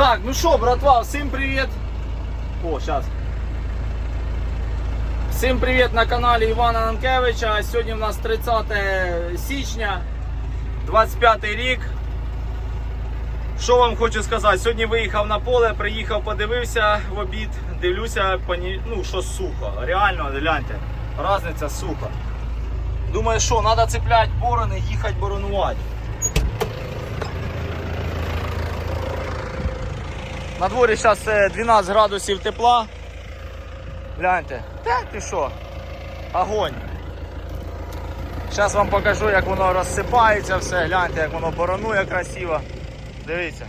Так, ну що, братва, всім привіт. О, зараз. Всім привіт на каналі Івана Нанкевича. Сьогодні в нас 30 січня, 25 рік. Що вам хочу сказати? Сьогодні виїхав на поле, приїхав, подивився в обід, дивлюся, поні- ну що сухо. Реально, гляньте, разниця сухо. Думаю, що, треба цепляти борони, їхати боронувати. На дворі зараз 12 градусів тепла. Гляньте. Та ти що? Огонь. Зараз вам покажу, як воно розсипається все. Гляньте, як воно боронує красиво. Дивіться.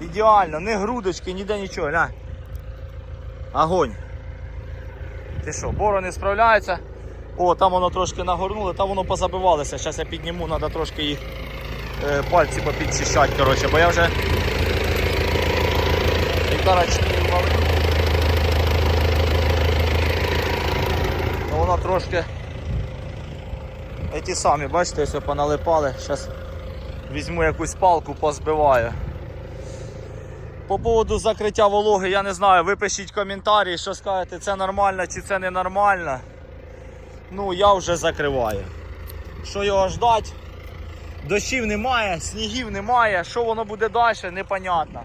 Ідеально, не грудочки, ніде нічого, глянь. Огонь. Ти що, борони справляються. О, там воно трошки нагорнуло, там воно позабивалося. Зараз я підніму, треба трошки їх е, пальці попідчищати, коротше, бо я вже 4 валив. Ну воно трошки ті самі, бачите, ось поналипали. Зараз візьму якусь палку, позбиваю. По поводу закриття вологи, я не знаю, ви пишіть коментарі, що скажете, це нормально чи це не нормально. Ну, я вже закриваю. Що його ждать? Дощів немає, снігів немає, що воно буде далі, непонятно.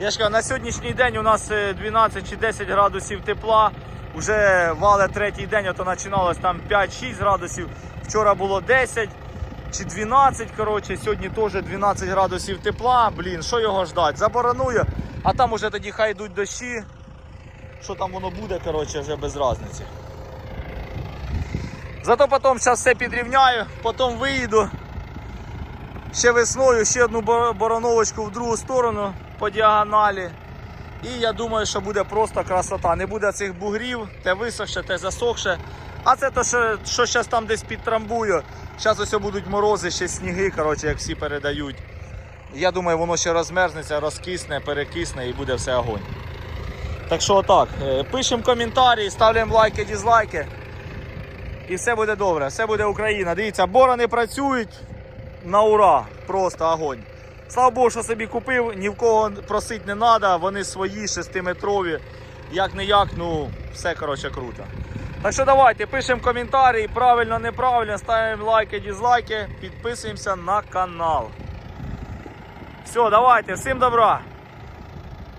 Я ж кажу, на сьогоднішній день у нас е, 12 чи 10 градусів тепла. Вже вале третій день, а то починалось там 5-6 градусів. Вчора було 10 чи 12, коротше, сьогодні теж 12 градусів тепла. Блін, що його ждать? Заборонує, а там уже тоді хай йдуть дощі. Що там воно буде, коротше, вже без різниці. Зато потім зараз все підрівняю, потім виїду. Ще весною ще одну бороновочку в другу сторону по діагоналі. І я думаю, що буде просто красота. Не буде цих бугрів, те висохше, те засохше. А це то, що, що зараз там десь підтрамбую. Зараз ось будуть морози, ще сніги, коротше, як всі передають. Я думаю, воно ще розмерзнеться, розкисне, перекисне і буде все огонь. Так що отак. е, Пишемо коментарі, ставимо лайки, дізлайки. І все буде добре, все буде Україна. Дивіться, борони працюють на ура, просто огонь. Слава Богу, що собі купив, ні в кого просити не треба, вони свої, шестиметрові. Як не як, ну все коротше круто. Так що давайте пишемо коментарі, правильно, неправильно, ставимо лайки, дізлайки, підписуємося на канал. Все, давайте, всім добра!